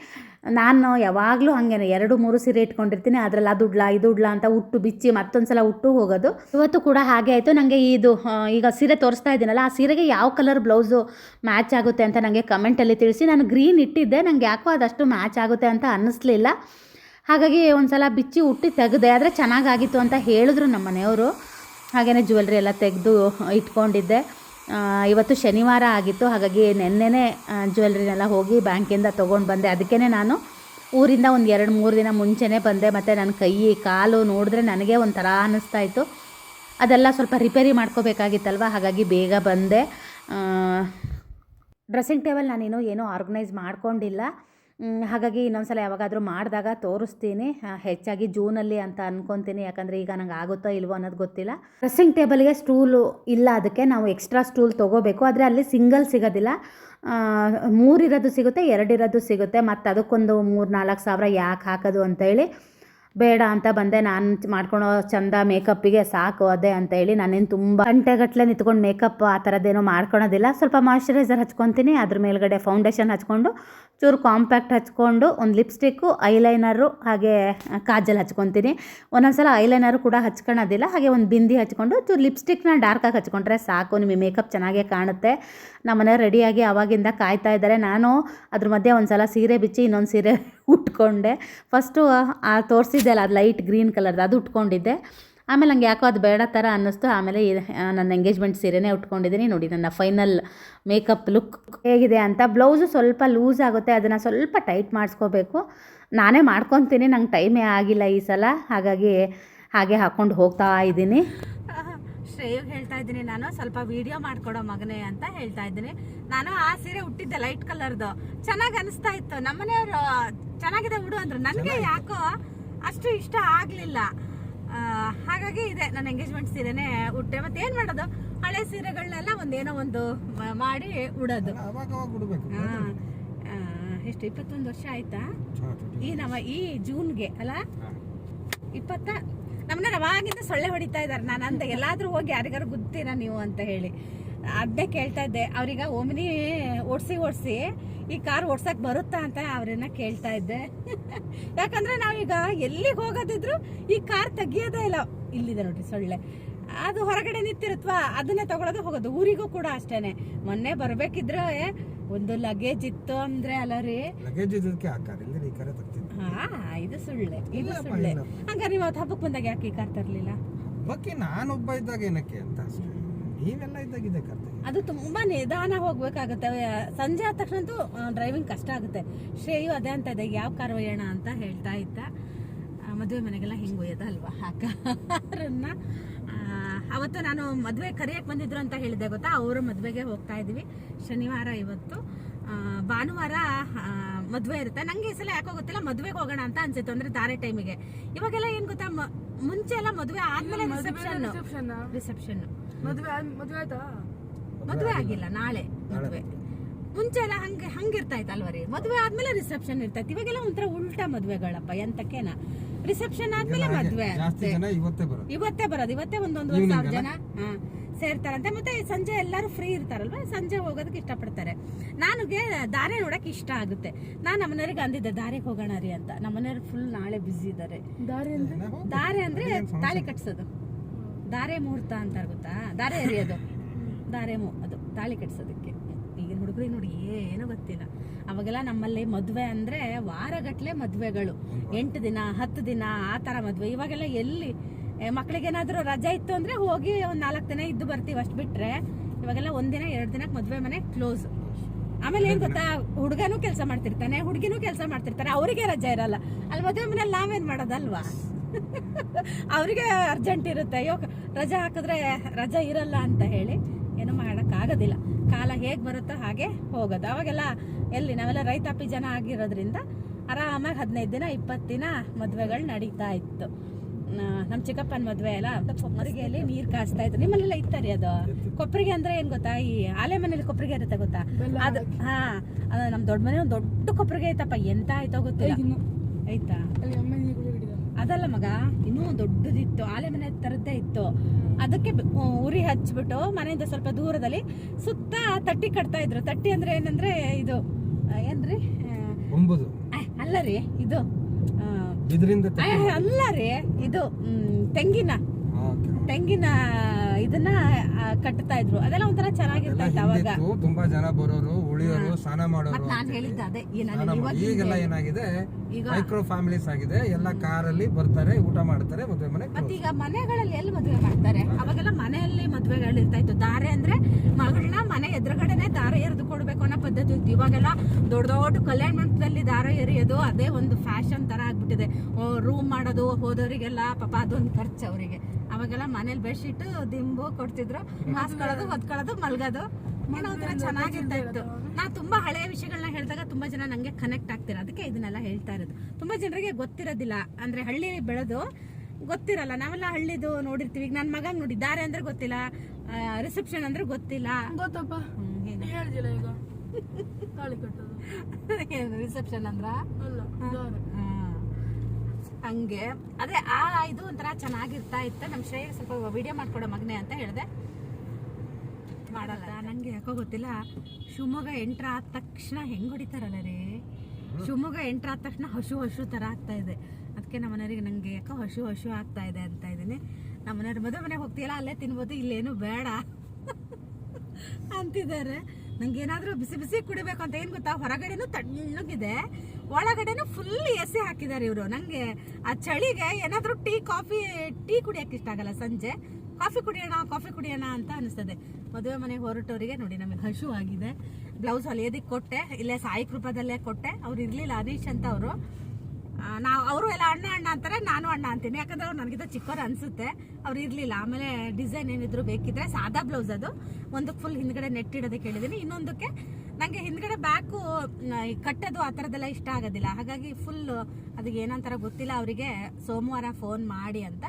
ನಾನು ಯಾವಾಗಲೂ ಹಾಗೇನೆ, ಎರಡು ಮೂರು ಸೀರೆ ಇಟ್ಕೊಂಡಿರ್ತೀನಿ, ಅದರಲ್ಲಿ ಅದು ಉಡ್ಲಾ, ಇದು ಉಡ್ಲಾ ಅಂತ ಉಟ್ಟು ಬಿಚ್ಚಿ ಮತ್ತೊಂದು ಸಲ ಉಟ್ಟು ಹೋಗೋದು. ಇವತ್ತು ಕೂಡ ಹಾಗೆ ಆಯಿತು. ನನಗೆ ಇದು ಈಗ ಸೀರೆ ತೋರಿಸ್ತಾ ಇದ್ದೀನಲ್ಲ, ಆ ಸೀರೆಗೆ ಯಾವ ಕಲರ್ ಬ್ಲೌಸು ಮ್ಯಾಚ್ ಆಗುತ್ತೆ ಅಂತ ನನಗೆ ಕಮೆಂಟಲ್ಲಿ ತಿಳಿಸಿ. ನಾನು ಗ್ರೀನ್ ಇಟ್ಟಿದ್ದೆ ನನಗೆ ಯಾಕೋ ಅದಷ್ಟು ಮ್ಯಾಚ್ ಆಗುತ್ತೆ ಅಂತ ಅನ್ನಿಸ್ಲಿಲ್ಲ. ಹಾಗಾಗಿ ಒಂದು ಸಲ ಬಿಚ್ಚಿ ಉಟ್ಟಿ ತೆಗೆದೆ, ಆದರೆ ಚೆನ್ನಾಗಾಗಿತ್ತು ಅಂತ ಹೇಳಿದ್ರು ನಮ್ಮ ಮನೆಯವರು ಹಾಗೆಯೇ ಜ್ಯುವೆಲ್ರಿ ಎಲ್ಲ ತೆಗೆದು ಇಟ್ಕೊಂಡಿದ್ದೆ. ಇವತ್ತು ಶನಿವಾರ ಆಗಿತ್ತು, ಹಾಗಾಗಿ ನೆನ್ನೆನೇ ಜ್ಯುವೆಲ್ರಿನೆಲ್ಲ ಹೋಗಿ ಬ್ಯಾಂಕಿಂದ ತೊಗೊಂಡು ಬಂದೆ. ಅದಕ್ಕೇ ನಾನು ಊರಿಂದ ಒಂದು ಎರಡು ಮೂರು ದಿನ ಮುಂಚೆನೇ ಬಂದೆ. ಮತ್ತು ನನ್ನ ಕೈ, ಕಾಲು ನೋಡಿದ್ರೆ ನನಗೆ ಒಂಥರ ಅನ್ನಿಸ್ತಾ ಇತ್ತು. ಅದೆಲ್ಲ ಸ್ವಲ್ಪ ರಿಪೇರಿ ಮಾಡ್ಕೋಬೇಕಾಗಿತ್ತಲ್ವ? ಹಾಗಾಗಿ ಬೇಗ ಬಂದೆ. ಡ್ರೆಸ್ಸಿಂಗ್ ಟೇಬಲ್ ನಾನೇನು ಏನೂ ಆರ್ಗನೈಸ್ ಮಾಡ್ಕೊಂಡಿಲ್ಲ. ಹಾಗಾಗಿ ಇನ್ನೊಂದ್ಸಲ ಯಾವಾಗಾದರೂ ಮಾಡಿದಾಗ ತೋರಿಸ್ತೀನಿ. ಹೆಚ್ಚಾಗಿ ಜೂನಲ್ಲಿ ಅಂತ ಅನ್ಕೊತೀನಿ, ಯಾಕಂದರೆ ಈಗ ನಂಗೆ ಆಗುತ್ತೋ ಇಲ್ವೋ ಅನ್ನೋದು ಗೊತ್ತಿಲ್ಲ. ಡ್ರೆಸ್ಸಿಂಗ್ ಟೇಬಲ್ಗೆ ಸ್ಟೂಲು ಇಲ್ಲ ಅದಕ್ಕೆ ನಾವು ಎಕ್ಸ್ಟ್ರಾ ಸ್ಟೂಲ್ ತೊಗೋಬೇಕು. ಆದರೆ ಅಲ್ಲಿ ಸಿಂಗಲ್ ಸಿಗೋದಿಲ್ಲ. ಮೂರಿರೋದು ಸಿಗುತ್ತೆ, ಎರಡಿರೋದು ಸಿಗುತ್ತೆ. ಮತ್ತು ಅದಕ್ಕೊಂದು ಮೂರು ನಾಲ್ಕು ಸಾವಿರ ಯಾಕೆ ಹಾಕೋದು ಅಂತೇಳಿ ಬೇಡ ಅಂತ ಬಂದೆ. ನಾನು ಮಾಡ್ಕೊಳೋ ಚಂದ ಮೇಕಪ್ಪಿಗೆ ಸಾಕು ಅದೇ ಅಂತ ಹೇಳಿ ನಾನೇನು ತುಂಬ ಗಂಟೆಗಟ್ಟಲೆ ನಿಂತ್ಕೊಂಡು ಮೇಕಪ್ ಆ ಥರದ್ದೇನೋ ಮಾಡ್ಕೊಳೋದಿಲ್ಲ. ಸ್ವಲ್ಪ ಮಾಯಶ್ಚರೈಸರ್ ಹಚ್ಕೊತೀನಿ, ಅದ್ರ ಮೇಲ್ಗಡೆ ಫೌಂಡೇಶನ್ ಹಚ್ಕೊಂಡು ಚೂರು ಕಾಂಪ್ಯಾಕ್ಟ್ ಹಚ್ಕೊಂಡು ಒಂದು ಲಿಪ್ಸ್ಟಿಕ್ಕು, ಐಲೈನರು ಹಾಗೆ ಕಾಜಲ್ ಹಚ್ಕೊತೀನಿ. ಒಂದೊಂದು ಸಲ ಐಲೈನರು ಕೂಡ ಹಚ್ಕೊಳ್ಳೋದಿಲ್ಲ. ಹಾಗೆ ಒಂದು ಬಿಂದಿ ಹಚ್ಕೊಂಡು ಚೂರು ಲಿಪ್ಸ್ಟಿಕ್ನ ಡಾರ್ಕಾಗಿ ಹಚ್ಕೊಂಡ್ರೆ ಸಾಕು. ನಿಮಗೆ ಮೇಕಪ್ ಚೆನ್ನಾಗೇ ಕಾಣುತ್ತೆ. ನಮ್ಮ ಮನೆಯವ್ರು ರೆಡಿಯಾಗಿ ಆವಾಗಿಂದ ಕಾಯ್ತಾ ಇದ್ದಾರೆ. ನಾನು ಅದ್ರ ಮಧ್ಯೆ ಒಂದು ಸಲ ಸೀರೆ ಬಿಚ್ಚಿ ಇನ್ನೊಂದು ಸೀರೆ ಉಟ್ಕೊಂಡೆ. ಫಸ್ಟು, ಆ, ತೋರಿಸಿದ್ದೆ ಅಲ್ಲ, ಅದು ಲೈಟ್ ಗ್ರೀನ್ ಕಲರ್ದು, ಅದು ಉಟ್ಕೊಂಡಿದ್ದೆ. ಆಮೇಲೆ ನಂಗೆ ಯಾಕೋ ಅದು ಬೇಡ ಥರ ಅನ್ನಿಸ್ತು. ಆಮೇಲೆ ನನ್ನ ಎಂಗೇಜ್ಮೆಂಟ್ ಸೀರೆನೇ ಉಟ್ಕೊಂಡಿದ್ದೀನಿ. ನೋಡಿ ನನ್ನ ಫೈನಲ್ ಮೇಕಪ್ ಲುಕ್ ಹೇಗಿದೆ ಅಂತ. ಬ್ಲೌಸು ಸ್ವಲ್ಪ ಲೂಸ್ ಆಗುತ್ತೆ. ಅದನ್ನು ಸ್ವಲ್ಪ ಟೈಟ್ ಮಾಡಿಸ್ಕೋಬೇಕು. ನಾನೇ ಮಾಡ್ಕೊತೀನಿ. ನಂಗೆ ಟೈಮೇ ಆಗಿಲ್ಲ ಈ ಸಲ. ಹಾಗಾಗಿ ಹಾಗೆ ಹಾಕ್ಕೊಂಡು ಹೋಗ್ತಾ ಇದ್ದೀನಿ. ಶ್ರೇಯಗ್ ಹೇಳ್ತಾ ಇದ್ದೀನಿ. ನಾನು ಸ್ವಲ್ಪ ವಿಡಿಯೋ ಮಾಡ್ಕೊಡೋ ಮಗನೇ ಅಂತ ಹೇಳ್ತಾ ಇದ್ದೀನಿ. ನಾನು ಆ ಸೀರೆ ಹುಟ್ಟಿದ್ದೆ ಲೈಟ್ ಕಲರ್ದು ಚೆನ್ನಾಗಿ ಅನಿಸ್ತಾ ಇತ್ತು. ನಮ್ಮನೆಯವರು ಚೆನ್ನಾಗಿದೆ ಬಿಡು ಅಂದ್ರು. ನನಗೆ ಯಾಕೋ ಅಷ್ಟು ಇಷ್ಟ ಆಗ್ಲಿಲ್ಲ. ಹಾಗಾಗಿ ಇದೆ ನನ್ನ ಎಂಗೇಜ್ಮೆಂಟ್ ಸೀರೆನೇ ಉಟ್ಟೆ. ಮತ್ತೆ ಏನ್ ಮಾಡೋದು? ಹಳೆ ಸೀರೆಗಳನ್ನೆಲ್ಲ ಒಂದೇನೋ ಒಂದು ಮಾಡಿ ಉಡೋದು. ಎಷ್ಟು? ಇಪ್ಪತ್ತೊಂದು ವರ್ಷ ಆಯ್ತಾ? ಈ ನಮ್ಮ ಈ ಜೂನ್ಗೆ ಅಲ್ಲ? ಇಪ್ಪತ್ತ ನಮ್ಮನ್ನ ಅವಾಗಿಂದ ಸೊಳ್ಳೆ ಹೊಡಿತಾ ಇದ್ದಾರೆ. ನಾನು ಅಂತ ಎಲ್ಲಾದ್ರೂ ಹೋಗಿ ಯಾರಿಗಾರು ಗುದ್ದೀರ ನೀವು ಅಂತ ಹೇಳಿ. ಅದೇ ಕೇಳ್ತಾ ಇದ್ದೆ. ಅವ್ರಿಗ ಓಮಿನಿ ಓಡಿಸಿ ಓಡಿಸಿ ಈ ಕಾರ್ ಓಡ್ಸಕ್ ಬರುತ್ತಾ ಅಂತ ಅವ್ರನ್ನ ಕೇಳ್ತಾ ಇದ್ದೆ. ಯಾಕಂದ್ರೆ ನಾವೀಗ ಎಲ್ಲಿಗೆ ಹೋಗೋದಿದ್ರು ಈ ಕಾರ್ ತೆಗಿಯೋದೇ ಇಲ್ಲ. ಇಲ್ಲಿದೆ ನೋಡ್ರಿ ಸೊಳ್ಳೆ. ಅದು ಹೊರಗಡೆ ನಿಂತಿರುತ್ತವಾ ಅದನ್ನೇ ತಗೊಳೋದು ಹೋಗೋದು. ಊರಿಗೂ ಕೂಡ ಅಷ್ಟೇನೆ. ಮೊನ್ನೆ ಬರ್ಬೇಕಿದ್ರೆ ಒಂದು ಲಗೇಜ್ ಇತ್ತು ಅಂದ್ರೆ ಅಲ್ಲ ರೀ? ಲಗೇಜ್ ಇದಕ್ಕೆ ಹಾಕಾರ ಇಲ್ಲದೆ ಈ ಕರೆ ತರ್ತೀನಿ. ಹಾ ಇದು ಸುಳ್ಳೆ. ಇದು ಸುಳ್ಳೆ. ಹಂಗಾರೆ ನೀವು ಹಬ್ಬಕ್ಕೆ ಬಂದಾಗ ಯಾಕೆ ಈ ಕಾರ್ ತರ್ಲಿಲ್ಲ? ಹಬ್ಬಕ್ಕೆ ನಾನೊಬ್ಬ ಇದ್ದಾಗ ಏನಕ್ಕೆ ಅಂತ ಅಷ್ಟೇ. ನೀವೆಲ್ಲ ಇದ್ದಾಗ ಇದೆ ಕರ್ತವ್ಯ. ಅದು ತುಂಬಾ ನಿಧಾನ ಹೋಗ್ಬೇಕಾಗುತ್ತೆ. ಸಂಜೆ ಆದ ತಕ್ಷಣ ಡ್ರೈವಿಂಗ್ ಕಷ್ಟ ಆಗುತ್ತೆ. ಶ್ರೇಯು ಅದೇ ಅಂತ ಇದೆ ಯಾವ ಕಾರ್ ಒಯ್ಯೋಣ? ಅಂತ ಹೇಳ್ತಾ ಇದ್ದ. ಮದುವೆ ಮನೆಗೆಲ್ಲ ಹಿಂಗೆ ಒಯ್ಯೋದ ಅಲ್ವಾ? ಆ ಅವತ್ತು ನಾನು ಮದುವೆ ಕರಿಯಕ್ಕೆ ಬಂದಿದ್ರು ಅಂತ ಹೇಳಿದೆ ಗೊತ್ತಾ? ಅವರು ಮದುವೆಗೆ ಹೋಗ್ತಾ ಇದೀವಿ. ಶನಿವಾರ ಇವತ್ತು. ಭಾನುವಾರ ಮದುವೆ ಇರುತ್ತೆ. ನಂಗೆ ಈ ಸಲ ಯಾಕೋ ಗೊತ್ತಿಲ್ಲ ಮದುವೆಗೆ ಹೋಗೋಣ ಅಂತ ಅನ್ಸಿತ್ತು. ಅಂದ್ರೆ ದಾರೆ ಟೈಮಿಗೆ ಇವಾಗೆಲ್ಲ ಏನ್ ಗೊತ್ತಾ? ಮ- ಮುಂಚೆ ಎಲ್ಲ ಮದುವೆ ಆದ್ಮೇಲೆ ರಿಸೆಪ್ಷನ್ ರಿಸೆಪ್ಷನ್ ಮದ್ವೆ ಆದ್- ಮದ್ವೆ ಆಯ್ತಾ? ಮದುವೆ ಆಗಿಲ್ಲ. ನಾಳೆ ಮದುವೆ. ಮುಂಚೆ ಎಲ್ಲ ಹಂಗೆ ಹಂಗಿರ್ತಾ ಇತ್ತು ಅಲ್ವರಿ. ಮದುವೆ ಆದ್ಮೇಲೆ ರಿಸೆಪ್ಷನ್ ಇರ್ತೈತಿ ಇವಾಗೆಲ್ಲ ಒಂಥರ ಉಲ್ಟಾ ಮದ್ವೆಗಳಪ್ಪ ಎಂತಕ್ಕೇನ? ರಿಸೆಪ್ಷನ್ ಆದ್ಮೇಲೆ ಮದ್ವೆ ಜಾಸ್ತಿ ಜನ ಇವತ್ತೇ ಬರೋದು. ಇವತ್ತೇ ಬರೋದು ಇವತ್ತೇ ಒಂದೊಂದು ವರ್ಷ ಸಾವಿರ ಜನ ಹಾ, ಸೇರ್ತಾರಂತೆ. ಮತ್ತೆ ಸಂಜೆ ಎಲ್ಲರೂ ಫ್ರೀ ಇರ್ತಾರಲ್ವ? ಸಂಜೆ ಹೋಗೋದಕ್ಕೆ ಇಷ್ಟಪಡ್ತಾರೆ. ನನಗೆ ದಾರೆ ನೋಡಕ್ ಇಷ್ಟ ಆಗುತ್ತೆ. ನಾನು ನಮ್ಮನೆಯವ್ರಿಗೆ ಅಂದಿದ್ದೆ ದಾರಿಗೆ ಹೋಗೋಣ ರೀ ಅಂತ. ನಮ್ಮನೆಯವ್ರು ಫುಲ್ ನಾಳೆ ಬ್ಯುಸಿ ಇದ್ದಾರೆ ದಾರಿ ಅಂದ್ರೆ? ದಾರೆ ಅಂದ್ರೆ ತಾಳಿ ಕಟ್ಸೋದು. ದಾರೆ ಮುಹೂರ್ತ ಅಂತ ಗೊತ್ತಾ? ದಾರೆ ಎರಿಯೋದು. ಧಾರೆ ಮು ಅದು ತಾಳಿ ಕಟ್ಸೋದಕ್ಕೆ. ಈಗಿನ ಹುಡುಗರಿಗೆ ನೋಡಿ ಏನೋ ಗೊತ್ತಿಲ್ಲ. ಅವಾಗೆಲ್ಲ ನಮ್ಮಲ್ಲಿ ಮದುವೆ ಅಂದ್ರೆ ವಾರಗಟ್ಲೆ ಮದುವೆಗಳು. ಎಂಟು ದಿನ, ಹತ್ತು ದಿನ, ಆ ಥರ ಮದುವೆ. ಇವಾಗೆಲ್ಲ ಎಲ್ಲಿ ಮಕ್ಕಳಿಗೇನಾದ್ರೂ ರಜೆ ಇತ್ತು ಅಂದ್ರೆ ಹೋಗಿ ಒಂದ್ ನಾಲ್ಕು ದಿನ ಇದ್ದು ಬರ್ತೀವಿ ಅಷ್ಟು ಬಿಟ್ರೆ. ಇವಾಗೆಲ್ಲ ಒಂದಿನ ಎರಡು ದಿನಕ್ಕೆ ಮದುವೆ ಮನೆ ಕ್ಲೋಸ್ ಆಮೇಲೆ ಏನ್ ಗೊತ್ತಾ? ಹುಡುಗನೂ ಕೆಲಸ ಮಾಡ್ತಿರ್ತಾನೆ, ಹುಡುಗಿನೂ ಕೆಲಸ ಮಾಡ್ತಿರ್ತಾರೆ. ಅವರಿಗೆ ರಜೆ ಇರಲ್ಲ. ಅಲ್ಲಿ ಮದುವೆ ಮನೇಲಿ ನಾವೇನ್ ಮಾಡೋದಲ್ವಾ? ಅವರಿಗೆ ಅರ್ಜೆಂಟ್ ಇರುತ್ತೆ. ಅಯ್ಯೋ ರಜೆ ಹಾಕಿದ್ರೆ ರಜೆ ಇರಲ್ಲ ಅಂತ ಹೇಳಿ ಏನು ಮಾಡೋಕ್ಕಾಗೋದಿಲ್ಲ. ಕಾಲ ಹೇಗೆ ಬರುತ್ತೋ ಹಾಗೆ ಹೋಗೋದು. ಅವಾಗೆಲ್ಲ ಎಲ್ಲಿ ನಾವೆಲ್ಲ ರೈತಾಪಿ ಜನ ಆಗಿರೋದ್ರಿಂದ ಆರಾಮಾಗಿ ಹದಿನೈದು ದಿನ ಇಪ್ಪತ್ತು ದಿನ ಮದುವೆಗಳು ನಡೀತಾ ಇತ್ತು. ನಮ್ಮ ಚಿಕ್ಕಪ್ಪನ ಮದುವೆ ಅಲ್ಲ ಕೊಪ್ಪರಿಗೆಯಲ್ಲಿ ನೀರು ಕಾಯಿಸ್ತಾ ಇತ್ತು ನಿಮ್ಮಲ್ಲೆಲ್ಲ ಇತ್ತರಿ ಅದು? ಕೊಪ್ಪರಿಗೆ ಅಂದ್ರೆ ಏನು ಗೊತ್ತಾ? ಈ ಆಲೆ ಮನೇಲಿ ಕೊಪ್ಪರಿಗೆ ಇರುತ್ತೆ ಗೊತ್ತಾ? ಅದು ಹಾ ಅದು ನಮ್ಮ ದೊಡ್ಡ ಮನೆ ಒಂದು ದೊಡ್ಡ ಕೊಪ್ಪರಿಗೆ ಐತಪ್ಪ. ಎಂತ ಆಯ್ತೋ ಗೊತ್ತಿಲ್ಲ. ಆಯ್ತಾ ಅಲ್ಲಿ ಅಮ್ಮ ನೀರು ಹಿಡಿದ ಅದಲ್ಲ ಮಗ ಇನ್ನೂ ದೊಡ್ಡದಿತ್ತು ಆಲೆ ಮನೆ ತರದ್ದೇ ಇತ್ತು. ಅದಕ್ಕೆ ಉರಿ ಹಚ್ಬಿಟ್ಟು ಮನೆಯಿಂದ ಸ್ವಲ್ಪ ದೂರದಲ್ಲಿ ಸುತ್ತ ತಟ್ಟಿ ಕಟ್ತಾ ಇದ್ರು. ತಟ್ಟಿ ಅಂದ್ರೆ ಏನಂದ್ರೆ ಇದು ಏನ್ರಿ? ಅಲ್ಲ ರೀ ಇದು ಅಲ್ಲ ರೀ ಇದು ತೆಂಗಿನ. ತೆಂಗಿನ ಇದನ್ನ ಕಟ್ತಾ ಇದ್ರು. ಅದೆಲ್ಲ ಒಂಥರ ಚೆನ್ನಾಗಿರ್ತಾ ಇತ್ತು ಅವಾಗ. ತುಂಬಾ ಜನ ಬರೋರು ಉಳಿಯೋರು ಸ್ನಾನ ಮಾಡೋರು ನಾನು. ಹೇಳಿದ್ದೆ ಅದೇ ಏನಾಗಿದೆ? ಮೈಕ್ರೋ ಫ್ಯಾಮಿಲೀಸ್ ಆಗಿದೆ. ಎಲ್ಲ ಕಾರಲ್ಲಿ ಬರ್ತಾರೆ ಊಟ ಮಾಡ್ತಾರೆ ಮದುವೆ ಮನೆ ಈಗ ಮನೆಗಳಲ್ಲಿ ಎಲ್ಲಿ ಮದುವೆ ಮಾಡ್ತಾರೆ? ಅವಾಗೆಲ್ಲ ಮನೆಯಲ್ಲಿ ಮದುವೆಗಳು ಇರ್ತಾ ಇತ್ತು. ದಾರೆ ಅಂದ್ರೆ ಮಗಳನ್ನ ಮನೆ ಎದುರುಗಡೆನೆ ದಾರೆ ಎರೆದು ಕೊಡ್ಬೇಕು ಅನ್ನೋ ಪದ್ಧತಿ ಇತ್ತು. ಇವಾಗೆಲ್ಲ ದೊಡ್ಡ ದೊಡ್ಡ ಕಲ್ಯಾಣ ಮಂಟಪದಲ್ಲಿ ದಾರ ಎರೆಯೋದು ಅದೇ ಒಂದು ಫ್ಯಾಷನ್ ತರ ಆಗ್ಬಿಟ್ಟಿದೆ. ರೂಮ್ ಮಾಡೋದು ಹೋದವರಿಗೆಲ್ಲ ಪಾಪ ಅದೊಂದು ಖರ್ಚು ಅವರಿಗೆ. ಅವಾಗೆಲ್ಲ ಮನೇಲಿ ಬೆಡ್ಶೀಟ್ ದಿಂಬು ಕೊಡ್ತಿದ್ರು. ಹಾಸ್ಕೊಳ್ಳೋದು ಹೊತ್ಕೊಳ್ಳೋದು ಮಲ್ಗೋದು. ಏನೋ ಒಂಥರ ಚೆನ್ನಾಗಿರ್ತಾ ಇತ್ತು ನಾ ತುಂಬಾ ಹಳೆಯ ವಿಷಯಗಳನ್ನ ಹೇಳಿದಾಗ ತುಂಬಾ ಜನ ನಂಗೆ ಕನೆಕ್ಟ್ ಆಗ್ತಿರ. ಅದಕ್ಕೆ ಇದನ್ನೆಲ್ಲ ಹೇಳ್ತಾ ಇರೋದು. ತುಂಬಾ ಜನರಿಗೆ ಗೊತ್ತಿರೋದಿಲ್ಲ. ಅಂದ್ರೆ ಹಳ್ಳಿ ಬೆಳೆದು ಗೊತ್ತಿರಲ್ಲ. ನಾವೆಲ್ಲ ಹಳ್ಳಿದು ನೋಡಿರ್ತೀವಿ. ಈಗ ನನ್ನ ಮಗಂಗ್ ನೋಡಿದ್ದಾರೆ ಅಂದ್ರೆ ಗೊತ್ತಿಲ್ಲ ರಿಸೆಪ್ಷನ್ ಅಂದ್ರೆ ಗೊತ್ತಿಲ್ಲ. ಗೊತ್ತಪ್ಪ? ಹೇಳ್ದಿಲ್ಲ ಈಗ. ತಾಳಿ ಕಟ್ಟೋದು. ರಿಸೆಪ್ಷನ್ ಅಂದ್ರ? ದಾರೆ. ಹಂಗೆ. ಅದೇ ಆ ಇದು ಒಂಥರ ಚೆನ್ನಾಗಿರ್ತಾ ಇತ್ತು ನಮ್ಮ ಶ್ರೇಯ ಸ್ವಲ್ಪ ವಿಡಿಯೋ ಮಾಡ್ಕೊಡೋ ಮಗನೆ ಅಂತ ಹೇಳಿದೆ. ಮಾಡಲ್ಲ. ನನಗೆ ಯಾಕೋ ಗೊತ್ತಿಲ್ಲ. ಶಿವಮೊಗ್ಗ ಎಂಟ್ರ್ ಆದ ತಕ್ಷಣ ಹೆಂಗ್ ಹೊಡಿತಾರಲ್ಲ ರೀ? ಶಿವಮೊಗ್ಗ ಎಂಟ್ರ್ ಆದ ತಕ್ಷಣ ಹಸು ಹಸು ತರ ಆಗ್ತಾ ಇದೆ. ಅದಕ್ಕೆ ನಮ್ಮ ಮನೆಯವರಿಗೆ ನಂಗೆ ಯಾಕೋ ಹಸು ಹಸು ಆಗ್ತಾ ಇದೆ ಅಂತ ಇದ್ದೀನಿ. ನಮ್ಮ ಮನೆಯವ್ರು ಮದುವೆ ಮನೆಗೆ ಹೋಗ್ತೀಯಲ್ಲ? ಅಲ್ಲೇ ತಿನ್ಬೋದು ಇಲ್ಲೇನು ಬೇಡ. ಅಂತಿದ್ದಾರೆ. ನಂಗೆ ಏನಾದ್ರೂ ಬಿಸಿ ಬಿಸಿ ಕುಡಿಬೇಕು ಅಂತ ಏನು ಗೊತ್ತಾ? ಹೊರಗಡೆನೂ ತಣ್ಣಗಿದೆ. ಒಳಗಡೆನೂ ಫುಲ್ ಎಸಿ ಹಾಕಿದ್ದಾರೆ ಇವರು. ನಂಗೆ ಆ ಚಳಿಗೆ ಏನಾದರೂ ಟೀ ಕಾಫಿ ಟೀ ಕುಡಿಯಕ್ಕೆ ಇಷ್ಟ ಆಗಲ್ಲ ಸಂಜೆ. ಕಾಫಿ ಕುಡಿಯೋಣ ಕಾಫಿ ಕುಡಿಯೋಣ ಅಂತ ಅನಿಸ್ತದೆ. ಮದುವೆ ಮನೆಗೆ ಹೊರಟವರಿಗೆ ನೋಡಿ ನಮಗೆ ಹಶು ಆಗಿದೆ. ಬ್ಲೌಸ್ ಹೊಲಿಯೋದಕ್ಕೆ ಕೊಟ್ಟೆ? ಇಲ್ಲೇ ಸಾಯಿ ಕೃಪದಲ್ಲೇ ಕೊಟ್ಟೆ. ಅವ್ರು ಇರಲಿಲ್ಲ ಅನೀಶ್ ಅಂತ ಅವರು. ನಾವು ಅವರು ಎಲ್ಲ ಅಣ್ಣ ಅಣ್ಣ ಅಂತಾರೆ, ನಾನು ಅಣ್ಣ ಅಂತೀನಿ. ಯಾಕಂದ್ರೆ ಅವ್ರು ನನಗಿಂತ ಚಿಕ್ಕವ್ರು ಅನಿಸುತ್ತೆ. ಅವ್ರು ಇರಲಿಲ್ಲ. ಆಮೇಲೆ ಡಿಸೈನ್ ಏನಿದ್ರು ಬೇಕಿದ್ರೆ ಸಾದಾ ಬ್ಲೌಸ್ ಅದು. ಒಂದು ಫುಲ್ ಹಿಂದ್ಗಡೆ ನೆಟ್ ಇಡೋದಕ್ಕೆ ಹೇಳಿದ್ದೀನಿ ಇನ್ನೊಂದಕ್ಕೆ ನನಗೆ ಹಿಂದ್ಗಡೆ ಬ್ಯಾಕು ಕಟ್ಟೋದು ಆ ಥರದ್ದೆಲ್ಲ ಇಷ್ಟ ಆಗೋದಿಲ್ಲ. ಹಾಗಾಗಿ ಫುಲ್ ಅದಕ್ಕೆ ಏನಂತಾರ ಗೊತ್ತಿಲ್ಲ. ಅವರಿಗೆ ಸೋಮವಾರ ಫೋನ್ ಮಾಡಿ ಅಂತ.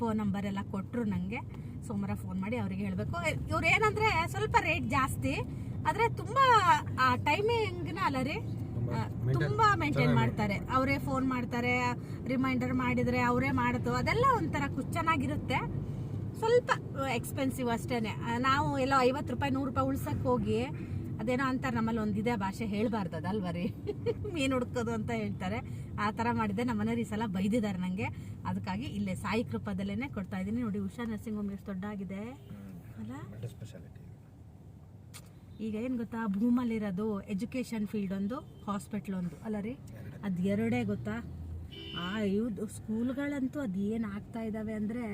ಫೋನ್ ನಂಬರ್ ಎಲ್ಲ ಕೊಟ್ಟರು ನನಗೆ ಸೋಮವಾರ ಫೋನ್ ಮಾಡಿ ಅವ್ರಿಗೆ ಹೇಳಬೇಕು. ಇವ್ರು ಏನಂದರೆ ಸ್ವಲ್ಪ ರೇಟ್ ಜಾಸ್ತಿ ಆದರೆ ತುಂಬ ಟೈಮಿಂಗ್ನ ಅಲ್ಲ ರೀ. ತುಂಬ ಮೇಂಟೈನ್ ಮಾಡ್ತಾರೆ. ಅವರೇ ಫೋನ್ ಮಾಡ್ತಾರೆ ರಿಮೈಂಡರ್ ಮಾಡಿದರೆ ಅವರೇ ಮಾಡೋದು ಅದೆಲ್ಲ ಒಂಥರ ಚೆನ್ನಾಗಿರುತ್ತೆ. ಸ್ವಲ್ಪ ಎಕ್ಸ್ಪೆನ್ಸಿವ್ ಅಷ್ಟೇ ನಾವು ಎಲ್ಲ ಐವತ್ತು ರೂಪಾಯಿ ನೂರು ರೂಪಾಯಿ ಉಳ್ಸಕ್ಕೆ ಹೋಗಿ ಅದೇನೋ ಅಂತಾರೆ ನಮ್ಮಲ್ಲಿ ಒಂದಿದೆ ಭಾಷೆ ಹೇಳಬಾರ್ದು ಅದಲ್ವ ರೀ? ಮೀನು ಹುಡ್ಕೋದು ಅಂತ ಹೇಳ್ತಾರೆ. ಆ ಥರ ಮಾಡಿದ್ದೆ. ನಮ್ಮ ಮನೆಯವ್ರು ಈ ಸಲ ಬೈದಿದ್ದಾರೆ ನನಗೆ ಅದಕ್ಕಾಗಿ ಇಲ್ಲೇ ಸಾಯಿ ಕೃಪದಲ್ಲೇ ಕೊಡ್ತಾ ಇದ್ದೀನಿ. ನೋಡಿ ಉಷಾ ನರ್ಸಿಂಗ್ ಹೋಮ್ ಎಷ್ಟು ದೊಡ್ಡಾಗಿದೆ ಅಲ್ಲ? ಮಲ್ಟಿ ಸ್ಪೆಷಾಲಿಟಿ ಈಗ ಏನು ಗೊತ್ತಾ? ಭೂಮಲ್ಲಿರೋದು ಎಜುಕೇಷನ್ ಫೀಲ್ಡ್ ಒಂದು ಹಾಸ್ಪಿಟ್ಲ್ ಒಂದು. ಅಲ್ಲ ರೀ? ಅದು ಎರಡೇ ಗೊತ್ತಾ? ಆ ಇವ್ದು ಸ್ಕೂಲ್ಗಳಂತೂ ಅದು ಏನು ಆಗ್ತಾ ಇದ್ದಾವೆ ಅಂದರೆ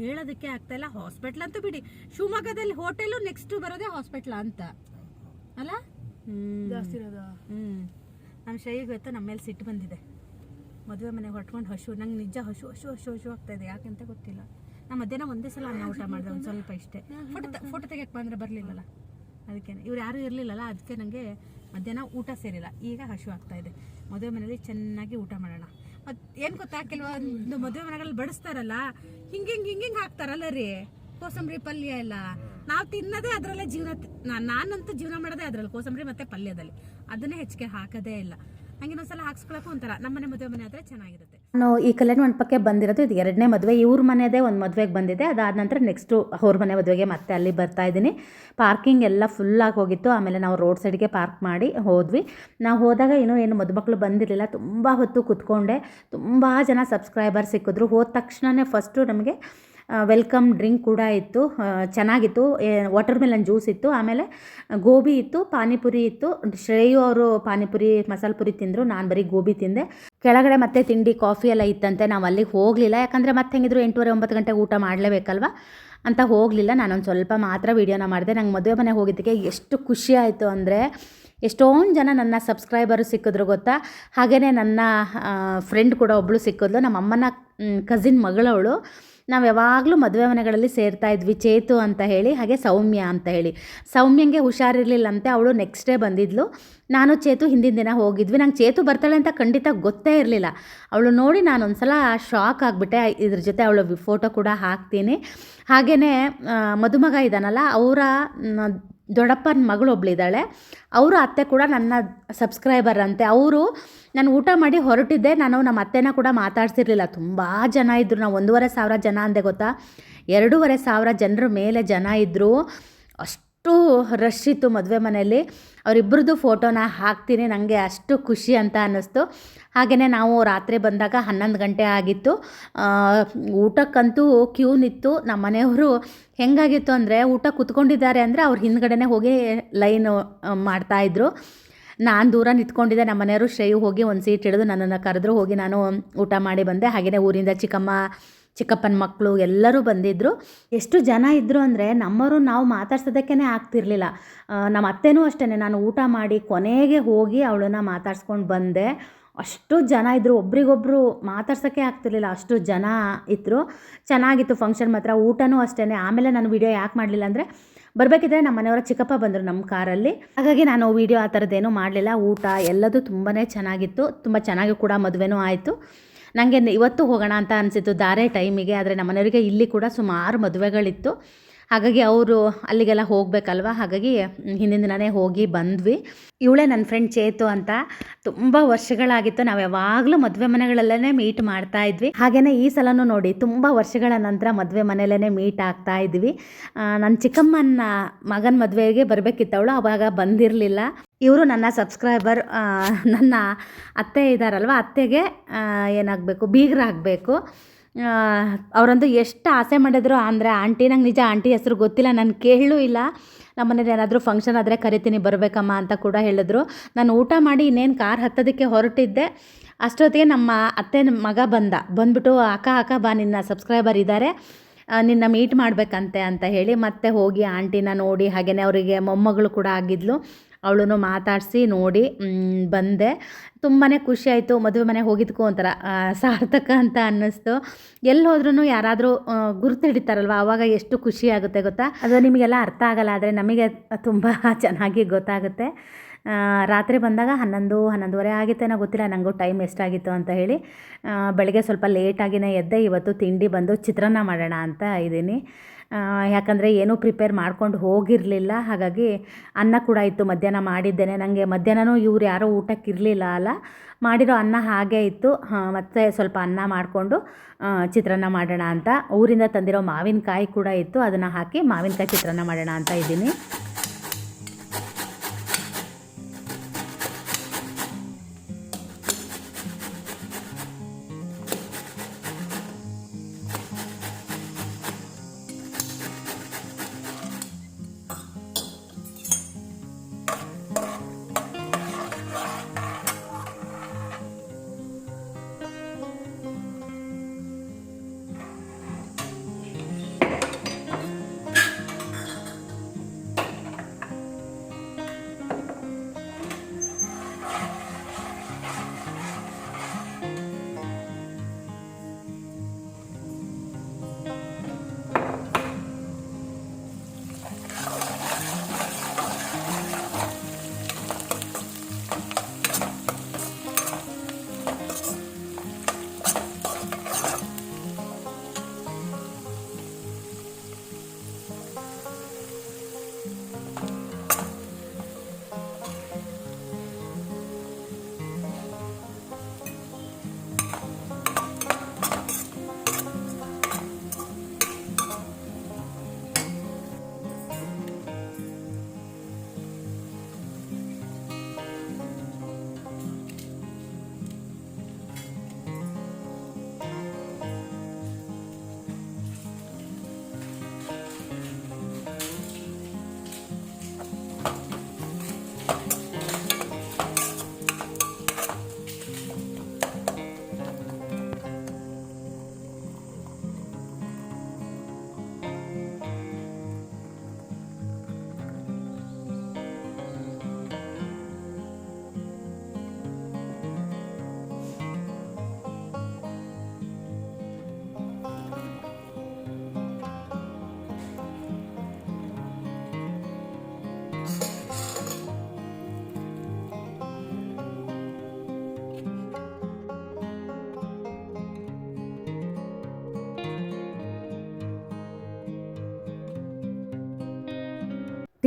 ಹೇಳೋದಕ್ಕೆ ಆಗ್ತಾ ಇಲ್ಲ. ಹಾಸ್ಪಿಟ್ಲ್ ಅಂತೂ ಬಿಡಿ. ಶಿವಮೊಗ್ಗದಲ್ಲಿ ಹೋಟೆಲು ನೆಕ್ಸ್ಟ್ ಬರೋದೇ ಹಾಸ್ಪಿಟ್ಲ್ ಅಂತ. ಅಲ್ಲ? ಹ್ಮ್ ಜಾಸ್ತಿ ಇರೋದಾ? ಹ್ಮ್. ನಮ್ಮ ಶೈಗೆ ಗೊತ್ತಾ, ನಮ್ಮ ಮೇಲೆ ಸಿಟ್ಟು ಬಂದಿದೆ. ಮದುವೆ ಮನೆಗೆ ಹೊಟ್ಕೊಂಡು ಹಸು ನಂಗೆ ನಿಜ ಹಸು ಹಸು ಹಸು ಹಸು ಆಗ್ತಾ ಇದೆ. ಅಂತ ಗೊತ್ತಿಲ್ಲ. ನಮ್ಮ ಮಧ್ಯಾಹ್ನ ಒಂದೇ ಸಲ ಅನ್ನ ಊಟ ಮಾಡಿದೆ, ಒಂದು ಸ್ವಲ್ಪ ಇಷ್ಟೇ. ಫೋಟೋ ಫೋಟೋ ತೆಗಿಯಕ್ಕೆ ಬಂದರೆ ಬರಲಿಲ್ಲಲ್ಲ? ಅದಕ್ಕೆ ಇವ್ರು ಯಾರೂ ಇರಲಿಲ್ಲಲ್ಲ, ಅದಕ್ಕೆ ನನಗೆ ಮಧ್ಯಾಹ್ನ ಊಟ ಸೇರಿಲ್ಲ. ಈಗ ಹಸು ಆಗ್ತಾ ಇದೆ. ಮದುವೆ ಮನೇಲಿ ಚೆನ್ನಾಗಿ ಊಟ ಮಾಡೋಣ. ಮತ್ತು ಏನು ಗೊತ್ತಾ, ಕೆಲವೊಂದು ಮದುವೆ ಮನೆಗಳಲ್ಲಿ ಬಡಿಸ್ತಾರಲ್ಲ, ಹಿಂಗೆ ಹಿಂಗೆ ಹಿಂಗೆ ಹಿಂಗೆ ಹಾಕ್ತಾರಲ್ಲ ರೀ. ಕೋಸಂಬರಿ ಪಲ್ಯ ಎಲ್ಲ. ನಾವು ತಿನ್ನೋದೇ ಅದರಲ್ಲೇ ಜೀವನ ನಾನಂತೂ ಜೀವನ ಮಾಡೋದೇ ಅದರಲ್ಲಿ. ಕೋಸಂಬರಿ ಮತ್ತು ಪಲ್ಯದಲ್ಲಿ. ಅದನ್ನೇ ಹೆಚ್ಚಿಗೆ ಹಾಕೋದೇ ಇಲ್ಲ. ಹಂಗೆ ಇನ್ನೊಂದ್ಸಲ ಹಾಕ್ಸ್ಕೊಳಕ್ಕೂ ಒಂಥರ ನಮ್ಮನೆ ಮದುವೆ ಮನೆ ಆದರೆ ಚೆನ್ನಾಗಿರುತ್ತೆ. ನಾನು ಈ ಕಲ್ಯಾಣ ಮಂಟಪಕ್ಕೆ ಬಂದಿರೋದು ಇದು ಎರಡನೇ ಮದುವೆ. ಇವ್ರ ಮನೆಯದೇ ಒಂದು ಮದುವೆಗೆ ಬಂದಿದೆ. ಅದಾದ ನಂತರ ನೆಕ್ಸ್ಟು ಅವ್ರ ಮನೆ ಮದುವೆಗೆ ಮತ್ತೆ ಅಲ್ಲಿ ಬರ್ತಾ ಇದ್ದೀನಿ. ಪಾರ್ಕಿಂಗ್ ಎಲ್ಲ ಫುಲ್ಲಾಗಿ ಹೋಗಿತ್ತು. ಆಮೇಲೆ ನಾವು ರೋಡ್ ಸೈಡ್ಗೆ ಪಾರ್ಕ್ ಮಾಡಿ ಹೋದ್ವಿ. ನಾವು ಹೋದಾಗ ಇನ್ನೂ ಏನು ಮದುಮಕ್ಕಳು ಬಂದಿರಲಿಲ್ಲ. ತುಂಬ ಹೊತ್ತು ಕೂತ್ಕೊಂಡೆ. ತುಂಬ ಜನ ಸಬ್ಸ್ಕ್ರೈಬರ್ ಸಿಕ್ಕಿದ್ರು. ಹೋದ ತಕ್ಷಣವೇ ಫಸ್ಟು ನಮಗೆ ವೆಲ್ಕಮ್ ಡ್ರಿಂಕ್ ಕೂಡ ಇತ್ತು. ಚೆನ್ನಾಗಿತ್ತು. ವಾಟರ್ ಮೆಲನ್ ಜ್ಯೂಸ್ ಇತ್ತು. ಆಮೇಲೆ ಗೋಬಿ ಇತ್ತು, ಪಾನಿಪುರಿ ಇತ್ತು. ಶ್ರೇಯು ಅವರು ಪಾನಿಪುರಿ, ಮಸಾಲೆ ಪುರಿ ತಿಂದರು. ನಾನು ಬರೀ ಗೋಬಿ ತಿಂದೆ. ಕೆಳಗಡೆ ಮತ್ತೆ ತಿಂಡಿ ಕಾಫಿ ಎಲ್ಲ ಇತ್ತಂತೆ. ನಾವು ಅಲ್ಲಿಗೆ ಹೋಗಲಿಲ್ಲ. ಯಾಕಂದರೆ ಮತ್ತೆ ಹೆಂಗಿದ್ರು ಎಂಟೂವರೆ, ಒಂಬತ್ತು ಗಂಟೆಗೆ ಊಟ ಮಾಡಲೇಬೇಕಲ್ವ? ಅಂತ ಹೋಗಲಿಲ್ಲ. ನಾನೊಂದು ಸ್ವಲ್ಪ ಮಾತ್ರ ವೀಡಿಯೋನ ಮಾಡಿದೆ. ನಂಗೆ ಮದುವೆ ಮನೆ ಹೋಗಿದ್ದಕ್ಕೆ ಎಷ್ಟು ಖುಷಿ ಆಯಿತು ಅಂದರೆ, ಎಷ್ಟೊಂದು ಜನ ನನ್ನ ಸಬ್ಸ್ಕ್ರೈಬರು ಸಿಕ್ಕಿದ್ರು ಗೊತ್ತಾ? ಹಾಗೆಯೇ ನನ್ನ ಫ್ರೆಂಡ್ ಕೂಡ ಒಬ್ಬಳು ಸಿಕ್ಕಿದ್ಲು. ನಮ್ಮ ಅಮ್ಮನ ಕಸಿನ್ ಮಗಳವಳು. ನಾವು ಯಾವಾಗಲೂ ಮದುವೆ ಮನೆಗಳಲ್ಲಿ ಸೇರ್ತಾ ಇದ್ವಿ, ಚೇತು ಅಂತ ಹೇಳಿ, ಹಾಗೆ ಸೌಮ್ಯ ಅಂತ ಹೇಳಿ. ಸೌಮ್ಯಂಗೆ ಹುಷಾರಿರಲಿಲ್ಲಂತೆ ಅವಳು ನೆಕ್ಸ್ಟ್ ಡೇ ಬಂದಿದ್ಲು. ನಾನು ಚೇತು ಹಿಂದಿನ ದಿನ ಹೋಗಿದ್ವಿ. ನಂಗೆ ಚೇತು ಬರ್ತಾಳೆ ಅಂತ ಖಂಡಿತ ಗೊತ್ತೇ ಇರಲಿಲ್ಲ. ಅವಳು ನೋಡಿ ನಾನು ಒಂದ್ಸಲ ಶಾಕ್ ಆಗಿಬಿಟ್ಟೆ. ಇದ್ರ ಜೊತೆ ಅವಳು ಫೋಟೋ ಕೂಡ ಹಾಕ್ತೀನಿ. ಹಾಗೆಯೇ ಮದುಮಗ ಇದ್ದಾನಲ್ಲ ಅವರ ದೊಡ್ಡಪ್ಪನ ಮಗಳು ಒಬ್ಳಿದ್ದಾಳೆ ಅವರು ಅತ್ತೆ ಕೂಡ ನನ್ನ ಸಬ್ಸ್ಕ್ರೈಬರ್ ಅಂತೆ. ಅವರು ನಾನು ಊಟ ಮಾಡಿ ಹೊರಟಿದ್ದೆ. ನಾನು ನಮ್ಮ ಅತ್ತೆನ ಕೂಡ ಮಾತಾಡ್ಸಿರ್ಲಿಲ್ಲ. ತುಂಬ ಜನ ಇದ್ದರು ನಾವು ಒಂದೂವರೆ ಸಾವಿರ ಜನ ಅಂದೆ ಗೊತ್ತಾ? ಎರಡೂವರೆ ಸಾವಿರ ಜನರ ಮೇಲೆ ಜನ ಇದ್ದರು ಅಷ್ಟು ರಶ್ ಇತ್ತು ಮದುವೆ ಮನೆಯಲ್ಲಿ. ಅವರಿಬ್ಬರದ್ದು ಫೋಟೋನ ಹಾಕ್ತೀನಿ. ನನಗೆ ಅಷ್ಟು ಖುಷಿ ಅಂತ ಅನ್ನಿಸ್ತು. ಹಾಗೆಯೇ ನಾವು ರಾತ್ರಿ ಬಂದಾಗ ಹನ್ನೊಂದು ಗಂಟೆ ಆಗಿತ್ತು. ಊಟಕ್ಕಂತೂ ಕ್ಯೂ ನಿತ್ತು ನಮ್ಮ ಮನೆಯವರು ಹೆಂಗಾಗಿತ್ತು ಅಂದರೆ ಊಟ ಕುತ್ಕೊಂಡಿದ್ದಾರೆ ಅಂದರೆ ಅವ್ರ ಹಿಂದ್ಗಡೆನೇ ಹೋಗಿ ಲೈನು ಮಾಡ್ತಾಯಿದ್ರು ನಾನು ದೂರ ನಿಂತ್ಕೊಂಡಿದ್ದೆ ನಮ್ಮ ಮನೆಯವರು ಶ್ರೇಯು ಹೋಗಿ ಒಂದು ಸೀಟ್ ಹಿಡಿದು ನನ್ನನ್ನು ಕರೆದ್ರು ಹೋಗಿ ನಾನು ಊಟ ಮಾಡಿ ಬಂದೆ. ಹಾಗೆಯೇ ಊರಿಂದ ಚಿಕ್ಕಮ್ಮ, ಚಿಕ್ಕಪ್ಪನ ಮಕ್ಕಳು ಎಲ್ಲರೂ ಬಂದಿದ್ದರು ಎಷ್ಟು ಜನ ಇದ್ದರು ಅಂದರೆ ನಮ್ಮವರು ನಾವು ಮಾತಾಡ್ಸೋದಕ್ಕೇ ಆಗ್ತಿರ್ಲಿಲ್ಲ. ನಮ್ಮ ಅತ್ತೆನೂ ಅಷ್ಟೇ ನಾನು ಊಟ ಮಾಡಿ ಕೊನೆಗೆ ಹೋಗಿ ಅವಳನ್ನ ಮಾತಾಡ್ಸ್ಕೊಂಡು ಬಂದೆ. ಅಷ್ಟು ಜನ ಇದ್ದರು ಒಬ್ರಿಗೊಬ್ರು ಮಾತಾಡ್ಸೋಕ್ಕೆ ಆಗ್ತಿರ್ಲಿಲ್ಲ, ಅಷ್ಟು ಜನ ಇದ್ದರು ಚೆನ್ನಾಗಿತ್ತು ಫಂಕ್ಷನ್ ಮಾತ್ರ, ಊಟನೂ ಅಷ್ಟೇ ಆಮೇಲೆ ನಾನು ವಿಡಿಯೋ ಯಾಕೆ ಮಾಡಲಿಲ್ಲ ಅಂದರೆ ಬರಬೇಕಿದ್ರೆ ನಮ್ಮ ಮನೆಯವರ ಚಿಕ್ಕಪ್ಪ ಬಂದರು ನಮ್ಮ ಕಾರಲ್ಲಿ. ಹಾಗಾಗಿ ನಾನು ವೀಡಿಯೋ ಆ ಥರದ್ದೇನೂ ಮಾಡಲಿಲ್ಲ. ಊಟ ಎಲ್ಲದೂ ತುಂಬಾ ಚೆನ್ನಾಗಿತ್ತು. ತುಂಬ ಚೆನ್ನಾಗಿ ಕೂಡ ಮದುವೆನೂ ಆಯಿತು. ನನಗೆ ಇವತ್ತು ಹೋಗೋಣ ಅಂತ ಅನಿಸಿತ್ತು. ದಾರೆ ಟೈಮಿಗೆ ಆದರೆ ನಮ್ಮ ಮನೆಯವರಿಗೆ ಇಲ್ಲಿ ಕೂಡ ಸುಮಾರು ಮದುವೆಗಳಿತ್ತು. ಹಾಗಾಗಿ ಅವರು ಅಲ್ಲಿಗೆಲ್ಲ ಹೋಗಬೇಕಲ್ವ? ಹಾಗಾಗಿ ಹಿಂದಿನ ದಿನವೇ ಹೋಗಿ ಬಂದ್ವಿ. ಇವಳೇ ನನ್ನ ಫ್ರೆಂಡ್ ಚೇತು ಅಂತ ತುಂಬ ವರ್ಷಗಳಾಗಿತ್ತು. ನಾವು ಯಾವಾಗಲೂ ಮದುವೆ ಮನೆಗಳಲ್ಲೇ ಮೀಟ್ ಮಾಡ್ತಾ ಇದ್ವಿ. ಹಾಗೆಯೇ ಈ ಸಲನೂ ನೋಡಿ ತುಂಬ ವರ್ಷಗಳ ನಂತರ ಮದುವೆ ಮನೆಯಲ್ಲೇ ಮೀಟ್ ಆಗ್ತಾ ಇದ್ವಿ. ನನ್ನ ಚಿಕ್ಕಮ್ಮನ ಮಗನ ಮದುವೆಗೆ ಬರಬೇಕಿತ್ತವಳು, ಅವಾಗ ಬಂದಿರಲಿಲ್ಲ. ಇವರು ನನ್ನ ಸಬ್ಸ್ಕ್ರೈಬರ್ ನನ್ನ ಅತ್ತೆ ಇದ್ದಾರಲ್ವ ಅತ್ತೆಗೆ ಏನಾಗಬೇಕು? ಬೀಗರಾಗಬೇಕು. ಅವರಂತೂ ಎಷ್ಟು ಆಸೆ ಮಾಡಿದ್ರು ಅಂದರೆ ಆಂಟಿ, ನಂಗೆ ನಿಜ ಆಂಟಿ ಹೆಸರು ಗೊತ್ತಿಲ್ಲ, ನಾನು ಕೇಳಲೂ ಇಲ್ಲ. ನಮ್ಮ ಮನೇಲಿ ಏನಾದರೂ ಫಂಕ್ಷನ್ ಆದರೆ ಕರಿತೀನಿ, ಬರಬೇಕಮ್ಮ ಅಂತ ಕೂಡ ಹೇಳಿದ್ರು. ನಾನು ಊಟ ಮಾಡಿ ಇನ್ನೇನು ಕಾರ್ ಹತ್ತೋದಕ್ಕೆ ಹೊರಟಿದ್ದೆ. ಅಷ್ಟೊತ್ತಿಗೆ ನಮ್ಮ ಅತ್ತೆ ಮಗ ಬಂದ. ಬಂದ್ಬಿಟ್ಟು, ಅಕ್ಕ ಅಕ್ಕ, ಬಾ, ನಿನ್ನ ಸಬ್ಸ್ಕ್ರೈಬರ್ ಇದ್ದಾರೆ ನಿನ್ನ ಮೀಟ್ ಮಾಡಬೇಕಂತೆ ಅಂತ ಹೇಳಿ ಮತ್ತೆ ಹೋಗಿ ಆಂಟಿನ ನೋಡಿ ಹಾಗೆಯೇ ಅವರಿಗೆ ಮೊಮ್ಮಗಳು ಕೂಡ ಆಗಿದ್ಲು. ಅವಳನ್ನು ಮಾತಾಡಿಸಿ ನೋಡಿ ಬಂದೆ. ತುಂಬಾ ಖುಷಿ ಆಯಿತು, ಮದುವೆ ಮನೆಗೆ ಹೋಗಿದ್ಕೋ ಒಂಥರ ಸಾರ್ಥಕ ಅಂತ ಅನ್ನಿಸ್ತು. ಎಲ್ಲಿ ಹೋದ್ರೂ ಯಾರಾದರೂ ಗುರುತು ಹಿಡಿತಾರಲ್ವ? ಆವಾಗ ಎಷ್ಟು ಖುಷಿ ಆಗುತ್ತೆ ಗೊತ್ತಾ? ಅದು ನಿಮಗೆಲ್ಲ ಅರ್ಥ ಆಗಲ್ಲ, ಆದರೆ ನಮಗೆ ತುಂಬ ಚೆನ್ನಾಗಿ ಗೊತ್ತಾಗುತ್ತೆ. ರಾತ್ರಿ ಬಂದಾಗ ಹನ್ನೊಂದು, ಹನ್ನೊಂದುವರೆ ಆಗಿತ್ತೇನೋ ಗೊತ್ತಿಲ್ಲ ನನಗೂ ಟೈಮ್ ಎಷ್ಟಾಗಿತ್ತು ಅಂತ ಹೇಳಿ. ಬೆಳಗ್ಗೆ ಸ್ವಲ್ಪ ಲೇಟಾಗಿನೇ ಎದ್ದೆ, ಇವತ್ತು ತಿಂಡಿ ಬಂದು ಚಿತ್ರಾನ್ನ ಮಾಡೋಣ ಅಂತ ಇದ್ದೀನಿ. ಯಾಕಂದರೆ ಏನೂ ಪ್ರಿಪೇರ್ ಮಾಡ್ಕೊಂಡು ಹೋಗಿರಲಿಲ್ಲ. ಹಾಗಾಗಿ ಅನ್ನ ಕೂಡ ಇತ್ತು ಮಧ್ಯಾಹ್ನ ಮಾಡಿದ್ದೇನೆ. ನನಗೆ ಮಧ್ಯಾಹ್ನನೂ ಇವ್ರು ಯಾರೂ ಊಟಕ್ಕೆ ಇರಲಿಲ್ಲ ಅಲ್ಲ. ಮಾಡಿರೋ ಅನ್ನ ಹಾಗೇ ಇತ್ತು. ಮತ್ತು ಸ್ವಲ್ಪ ಅನ್ನ ಮಾಡಿಕೊಂಡು ಚಿತ್ರಾನ್ನ ಮಾಡೋಣ ಅಂತ. ಊರಿಂದ ತಂದಿರೋ ಮಾವಿನಕಾಯಿ ಕೂಡ ಇತ್ತು. ಅದನ್ನು ಹಾಕಿ ಮಾವಿನಕಾಯಿ ಚಿತ್ರಾನ್ನ ಮಾಡೋಣ ಅಂತ ಇದ್ದೀನಿ.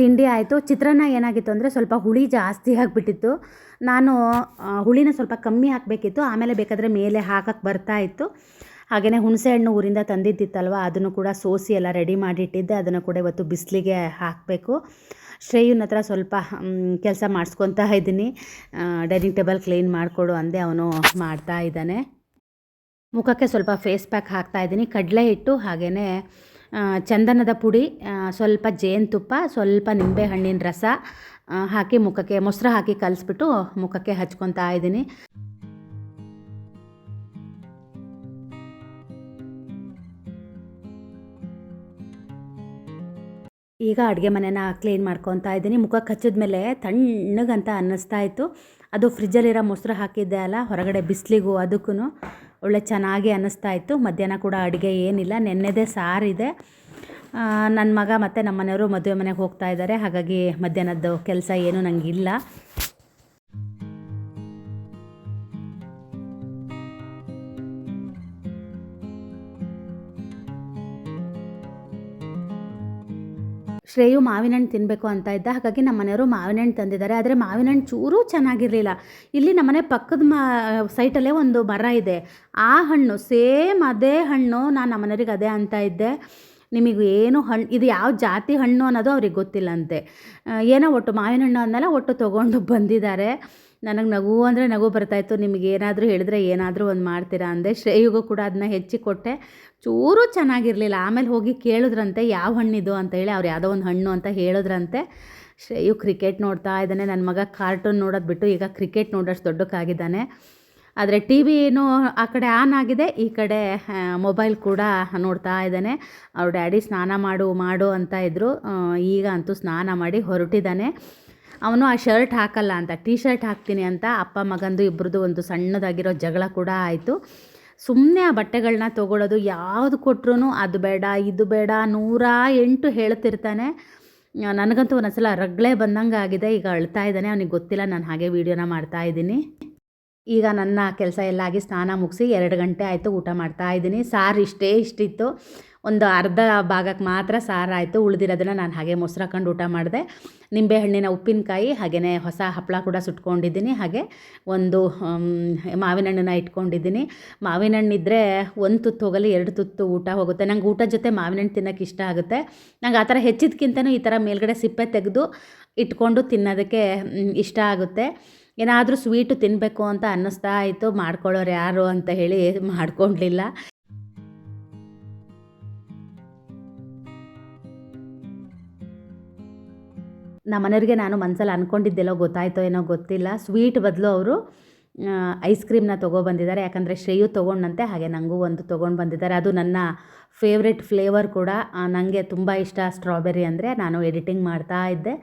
ತಿಂಡಿ ಆಯಿತು. ಚಿತ್ರಾನ್ನ ಏನಾಗಿತ್ತು ಅಂದರೆ ಸ್ವಲ್ಪ ಹುಳಿ ಜಾಸ್ತಿ ಆಗಿಬಿಟ್ಟಿತ್ತು. ನಾನು ಹುಳಿನ ಸ್ವಲ್ಪ ಕಮ್ಮಿ ಹಾಕಬೇಕಿತ್ತು. ಆಮೇಲೆ ಬೇಕಾದರೆ ಮೇಲೆ ಹಾಕಕ್ಕೆ ಬರ್ತಾ ಇತ್ತು. ಹಾಗೆಯೇ ಹುಣಸೆಹಣ್ಣು ಊರಿಂದ ತಂದಿದ್ದಿತ್ತಲ್ವ, ಅದನ್ನು ಕೂಡ ಸೋಸಿ ಎಲ್ಲ ರೆಡಿ ಮಾಡಿಟ್ಟಿದ್ದೆ. ಅದನ್ನು ಕೂಡ ಇವತ್ತು ಬಿಸಿಲಿಗೆ ಹಾಕಬೇಕು. ಶ್ರೇಯನ ಹತ್ರ ಸ್ವಲ್ಪ ಕೆಲಸ ಮಾಡಿಸ್ಕೊತಾ ಇದ್ದೀನಿ. ಡೈನಿಂಗ್ ಟೇಬಲ್ ಕ್ಲೀನ್ ಮಾಡಿಕೊಡು ಅಂದೆ ಅವನು ಮಾಡ್ತಾ ಇದ್ದಾನೆ. ಮುಖಕ್ಕೆ ಸ್ವಲ್ಪ ಫೇಸ್ ಪ್ಯಾಕ್ ಹಾಕ್ತಾ ಇದ್ದೀನಿ. ಕಡಲೆ ಹಿಟ್ಟು ಹಾಗೆಯೇ ಚಂದನದ ಪುಡಿ ಸ್ವಲ್ಪ ಜೇನುತುಪ್ಪ, ಸ್ವಲ್ಪ ನಿಂಬೆಹಣ್ಣಿನ ರಸ ಹಾಕಿ ಮುಖಕ್ಕೆ, ಮೊಸರು ಹಾಕಿ ಕಲಿಸ್ಬಿಟ್ಟು ಮುಖಕ್ಕೆ ಹಚ್ಕೊತಾ ಇದ್ದೀನಿ. ಈಗ ಅಡುಗೆ ಮನೆನ ಕ್ಲೀನ್ ಮಾಡ್ಕೊತಾ ಇದ್ದೀನಿ. ಮುಖಕ್ಕೆ ಹಚ್ಚಿದ ಮೇಲೆ ತಣ್ಣಗಂತ ಅನ್ನಿಸ್ತಾ ಇತ್ತು. ಅದು ಫ್ರಿಜ್ಜಲ್ಲಿರೋ ಮೊಸರು ಹಾಕಿದ್ದೆ ಅಲ್ಲ, ಹೊರಗಡೆ ಬಿಸಿಲಿಗೂ ಅದಕ್ಕೂ ಒಳ್ಳೆ ಚೆನ್ನಾಗಿ ಅನ್ನಿಸ್ತಾ ಇತ್ತು. ಮಧ್ಯಾಹ್ನ ಕೂಡ ಅಡುಗೆ ಏನಿಲ್ಲ. ನೆನ್ನೆದೇ ಸಾರಿದೆ ನನ್ನ ಮಗ ಮತ್ತು ನಮ್ಮ ಮನೆಯವರು ಮದುವೆ ಮನೆಗೆ ಹೋಗ್ತಾ ಇದ್ದಾರೆ. ಹಾಗಾಗಿ ಮಧ್ಯಾಹ್ನದ್ದು ಕೆಲಸ ಏನೂ ನನಗಿಲ್ಲ ಶ್ರೇಯು ಮಾವಿನ ಹಣ್ಣು ತಿನ್ನಬೇಕು ಅಂತ ಇದ್ದ. ಹಾಗಾಗಿ ನಮ್ಮ ಮನೆಯವರು ಮಾವಿನ ಹಣ್ಣು ತಂದಿದ್ದಾರೆ. ಆದರೆ ಮಾವಿನ ಹಣ್ಣು ಚೂರೂ ಚೆನ್ನಾಗಿರಲಿಲ್ಲ. ಇಲ್ಲಿ ನಮ್ಮನೆ ಪಕ್ಕದ ಮಾ, ಸೈಟಲ್ಲೇ ಒಂದು ಮರ ಇದೆ. ಆ ಹಣ್ಣು, ಸೇಮ್ ಅದೇ ಹಣ್ಣು ನಾನು ನಮ್ಮ ಮನೆಯವ್ರಿಗೆ ಅದೇ ಅಂತ ಇದ್ದೆ. ನಿಮಗೆ ಏನು ಹಣ್ಣು ಇದು ಯಾವ ಜಾತಿ ಹಣ್ಣು ಅನ್ನೋದು ಅವ್ರಿಗೆ ಗೊತ್ತಿಲ್ಲಂತೆ ಏನೋ ಒಟ್ಟು ಮಾವಿನ ಹಣ್ಣು ಅಂದಮೇಲೆ ಒಟ್ಟು ತೊಗೊಂಡು ಬಂದಿದ್ದಾರೆ. ನನಗೆ ನಗು ಅಂದರೆ ನಗು ಬರ್ತಾಯಿತ್ತು. ನಿಮಗೆ ಏನಾದರೂ ಹೇಳಿದ್ರೆ ಏನಾದರೂ ಒಂದು ಮಾಡ್ತೀರಾ ಅಂದೆ. ಶ್ರೇಯಿಗೂ ಕೂಡ ಅದನ್ನ ಹೆಚ್ಚಿ ಕೊಟ್ಟೆ. ಚೂರು ಚೆನ್ನಾಗಿರಲಿಲ್ಲ. ಆಮೇಲೆ ಹೋಗಿ ಕೇಳಿದ್ರಂತೆ, ಯಾವ ಹಣ್ಣಿದು? ಅಂತ ಹೇಳಿ ಅವ್ರು ಯಾವುದೋ ಒಂದು ಹಣ್ಣು ಅಂತ ಹೇಳಿದ್ರಂತೆ. ಶ್ರೇಯು ಕ್ರಿಕೆಟ್ ನೋಡ್ತಾ ಇದ್ದಾನೆ. ನನ್ನ ಮಗ ಕಾರ್ಟೂನ್ ನೋಡೋದು ಬಿಟ್ಟು ಈಗ ಕ್ರಿಕೆಟ್ ನೋಡೋಷ್ಟು ದೊಡ್ಡಕ್ಕಾಗಿದ್ದಾನೆ. ಆದರೆ ಟಿ ಏನು ಆ ಕಡೆ ಆನ್ ಆಗಿದೆ. ಈ ಕಡೆ ಮೊಬೈಲ್ ಕೂಡ ನೋಡ್ತಾ ಇದ್ದಾನೆ. ಅವ್ರ ಡ್ಯಾಡಿ ಸ್ನಾನ ಮಾಡು ಮಾಡು ಅಂತ ಇದ್ದರು ಈಗ ಅಂತೂ ಸ್ನಾನ ಮಾಡಿ ಹೊರಟಿದ್ದಾನೆ. ಅವನು ಆ ಶರ್ಟ್ ಹಾಕಲ್ಲ ಅಂತ ಟೀ ಶರ್ಟ್ ಹಾಕ್ತೀನಿ ಅಂತ ಅಪ್ಪ ಮಗಂದು ಇಬ್ಬರದು ಒಂದು ಸಣ್ಣದಾಗಿರೋ ಜಗಳ ಕೂಡ ಆಯಿತು. ಸುಮ್ಮನೆ ಆ ಬಟ್ಟೆಗಳನ್ನ ತೊಗೊಳೋದು ಯಾವುದು ಕೊಟ್ರೂ ಅದು ಬೇಡ, ಇದು ಬೇಡ, ನೂರ ಎಂಟು ಹೇಳ್ತಿರ್ತಾನೆ. ನನಗಂತೂ ಒಂದೊಂದ್ಸಲ ರಗ್ಳೆ ಬಂದಂಗೆ ಆಗಿದೆ, ಈಗ ಅಳ್ತಾ ಇದ್ದಾನೆ, ಅವನಿಗೆ ಗೊತ್ತಿಲ್ಲ ನಾನು ಹಾಗೆ ವೀಡಿಯೋನ ಮಾಡ್ತಾ ಇದ್ದೀನಿ. ಈಗ ನನ್ನ ಕೆಲಸ ಎಲ್ಲ ಆಗಿ ಸ್ನಾನ ಮುಗಿಸಿ ಎರಡು ಗಂಟೆ ಆಯಿತು ಊಟ ಮಾಡ್ತಾ ಇದ್ದೀನಿ. ಸಾರು ಇಷ್ಟೇ ಇಷ್ಟಿತ್ತು. ಒಂದು ಅರ್ಧ ಭಾಗಕ್ಕೆ ಮಾತ್ರ ಸಾರು ಆಯಿತು, ಉಳಿದಿರೋದನ್ನು ನಾನು ಹಾಗೆ ಮೊಸರು ಹಾಕೊಂಡು ಊಟ ಮಾಡಿದೆ. ನಿಂಬೆಹಣ್ಣಿನ ಉಪ್ಪಿನಕಾಯಿ ಹಾಗೆಯೇ ಹೊಸ ಹಪ್ಪಳ ಕೂಡ ಸುಟ್ಕೊಂಡಿದ್ದೀನಿ. ಹಾಗೆ ಒಂದು ಮಾವಿನ ಹಣ್ಣನ್ನು ಇಟ್ಕೊಂಡಿದ್ದೀನಿ. ಮಾವಿನ ಹಣ್ಣಿದ್ರೆ ಒಂದು ತುತ್ತು ಹೋಗಲಿ, ಎರಡು ತುತ್ತು ಊಟ ಹೋಗುತ್ತೆ. ನಂಗೆ ಊಟ ಜೊತೆ ಮಾವಿನ ಹಣ್ಣು ತಿನ್ನೋಕ್ಕೆ ಇಷ್ಟ ಆಗುತ್ತೆ. ನಂಗೆ ಆ ಥರ ಹೆಚ್ಚಿದ್ಕಿಂತನೂ ಈ ಥರ ಮೇಲ್ಗಡೆ ಸಿಪ್ಪೆ ತೆಗೆದು ಇಟ್ಕೊಂಡು ತಿನ್ನೋದಕ್ಕೆ ಇಷ್ಟ ಆಗುತ್ತೆ. ಏನಾದರೂ ಸ್ವೀಟು ತಿನ್ನಬೇಕು ಅಂತ ಅನ್ನಿಸ್ತಾ ಇತ್ತು. ಮಾಡ್ಕೊಳ್ಳೋರು ಯಾರು ಅಂತ ಹೇಳಿ ಮಾಡ್ಕೊಳ್ಲಿಲ್ಲ ನಮ್ಮ ಮನೆಯವ್ರಿಗೆ ನಾನು ಮನಸ್ಸಲ್ಲಿ ಅಂದ್ಕೊಂಡಿದ್ದೆಲ್ಲೋ ಗೊತ್ತಾಯ್ತೋ ಏನೋ ಗೊತ್ತಿಲ್ಲ. ಸ್ವೀಟ್ ಬದಲು ಅವರು ಐಸ್ ಕ್ರೀಮ್ನ ತೊಗೊಬಂದಿದ್ದಾರೆ. ಯಾಕಂದರೆ ಶ್ರೇಯು ತೊಗೊಂಡಂತೆ, ಹಾಗೆ ನನಗೂ ಒಂದು ತೊಗೊಂಡು ಬಂದಿದ್ದಾರೆ ಅದು ನನ್ನ ಫೇವ್ರೆಟ್ ಫ್ಲೇವರ್ ಕೂಡ. ನನಗೆ ತುಂಬ ಇಷ್ಟ ಸ್ಟ್ರಾಬೆರಿ ಅಂದರೆ. ನಾನು ಎಡಿಟಿಂಗ್ ಮಾಡ್ತಾ ಇದ್ದೆ.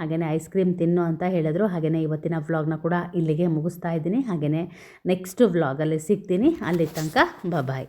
ಹಾಗೆಯೇ ಐಸ್ ಕ್ರೀಮ್ ತಿನ್ನು ಅಂತ ಹೇಳಿದ್ರು. ಹಾಗೆಯೇ ಇವತ್ತಿನ ವ್ಲಾಗ್ನ ಕೂಡ ಇಲ್ಲಿಗೆ ಮುಗಿಸ್ತಾ ಇದ್ದೀನಿ. ಹಾಗೆಯೇ ನೆಕ್ಸ್ಟ್ ವ್ಲಾಗಲ್ಲಿ ಸಿಗ್ತೀನಿ. ಅಲ್ಲಿ ತನಕ ಬಾಯ್